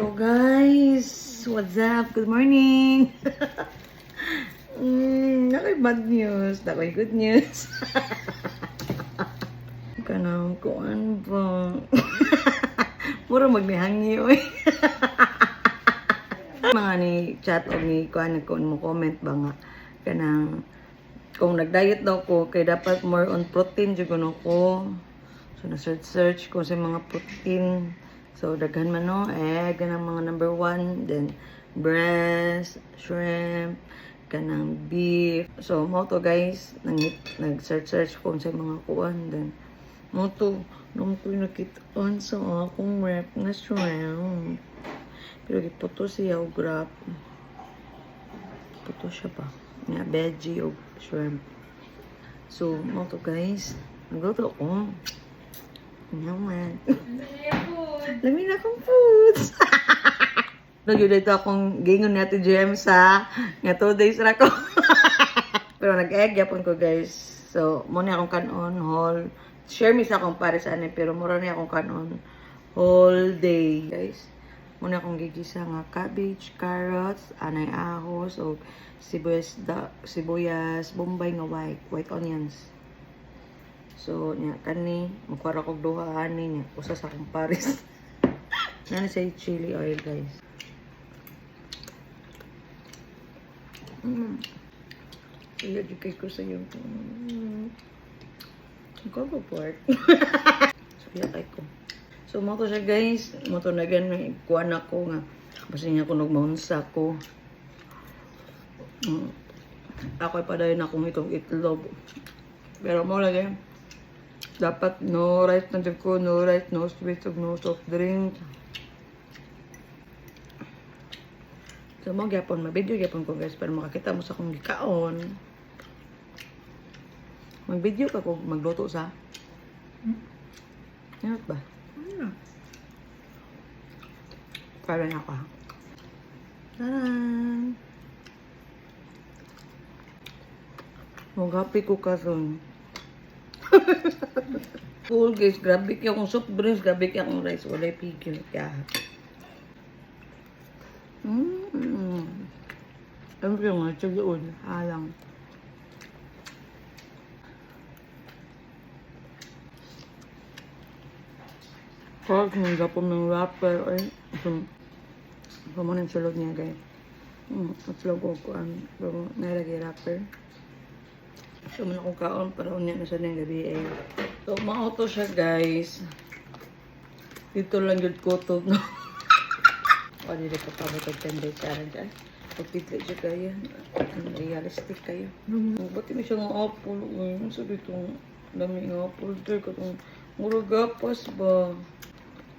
So guys, what's up? Good morning! mm, nakoy bad news, nakoy good news. Kanang kuan ba? Mura magnihangi oy. mga ni chat o ni kuan kung mo comment ba nga kanang kung nag-diet daw ko kay dapat more on protein jud ko. So na search search ko sa mga protein. So daghan man no egg kanang mga number one then breast, shrimp, kanang beef. So mo to guys nang nag-search search ko sa mga kuan then mo to nung ko nakita sa akong rep na shrimp. Pero giputo siya og grab. Puto siya pa. Nga veggie o shrimp. So, mo to guys. Nagluto ko. Naman. Lami na akong foods. Nagyod ito akong gingon natin James ha. Nga two days na ko. Pero nag-egg yapon ko guys. So, muna akong kanon whole. Share mi sa akong pare sa anin. Pero mura na akong kanon whole day guys. Muna akong gigisa nga cabbage, carrots, anay ahos, o sibuyas, da, sibuyas, bombay nga white, white onions. So, nya kani, magkwara kog duha ani nya, usa sa akong pares. Nani say chili oil, guys. Mm. Di kay ko sa iyo. Mm. Ikaw ba pork? Sabi kay ko. So, mo to siya guys. Mo to na gan kuan ako nga. Basta niya ko nagmaunsa ko. Mm. Ako ay padayon akong itong itlog. Pero mo lagi. Dapat no rice na ko, no rice, no sweet, no soft drink. So mo gyapon, ma-video gyapon ko guys para makakita mo sa akong gikaon. Mag-video ka ko magluto sa. Ano ba? Para na ako ha. Taran! Magapi ko karon. cool guys, grabe kaya akong soft drinks, grabe kaya akong rice, walay pigil kaya. Ano kaya nga, siya doon, halang. Pag nangga po ng wrapper, ay, ito, ito mo ng sulod niya, guys. Hmm, at sulog ko ko, ang, pero nalagay wrapper. So, muna kong kaon, para unya na siya ng gabi, eh. So, ma-auto siya, guys. Dito lang yung kutob, no? o, dito ka pa 10 days, aran dyan. Pagpitli siya kaya, ano, realistic kayo. Ba't mo siya ng apple, eh? Ano sa dito, dami ng apple, dito ka itong muragapas ba?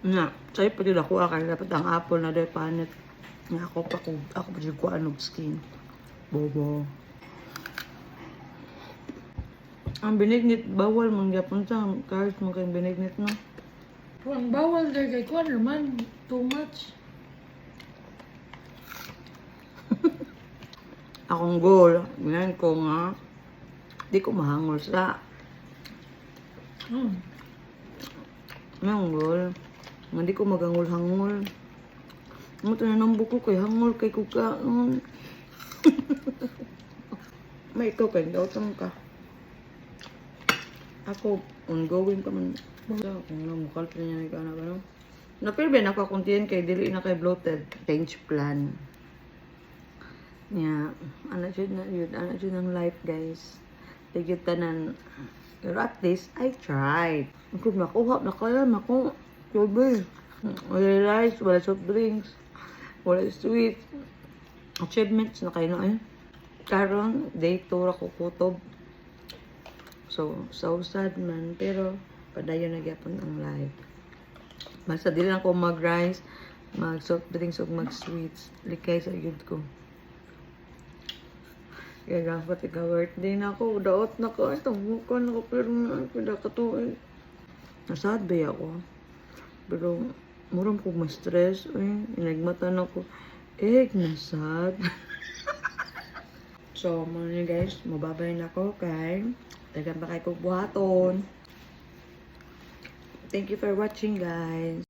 Nga, sa'yo pati ako akala dapat ang apple na dahil panit. Nga ako pa ko, ako pa dyan ko anog skin. Bobo. Ang binignit, bawal mang yapon sa kahit mo kayong binignit no. Ang bawal dahil kay Kwan naman, too much. Akong goal, ngayon ko nga, di ko mahangol sa Hmm. Ang goal. Nga di ko magangol-hangol. To na buko kay hangol kay kukaon. May ikaw kay dautang ka. Ako, ongoing ka man. Wala, kung lang mukal pa niya ka na gano'n. Napirbe na ako kuntiyan kay dili na kay bloated. Change plan. Yeah, ano siya na yun, ano siya ng life guys. Tigit tanan. Pero at least, I tried. Kung nakuha, nakaya, naku, sabi. Wala rice, wala soft drinks, wala sweet. Achievements na kayo na eh. Karon, day 2 ako kutob. So, so sad man. Pero, padayon na gyapon ang life. Basta dili lang ko mag-rice, mag-soft drinks o mag-sweets. Likay sa yun ko. Kaya dapat ikaw birthday na ako. Daot na ko. Ito, mukha na ko. Pero na, pwede ka to eh. Nasad ba ako? Pero, muram ko ma-stress. Eh, inagmata na ko. Eh, nasad. so, mga guys, mababay na ako kay Dagan kayo kong buhaton. Thank you for watching guys.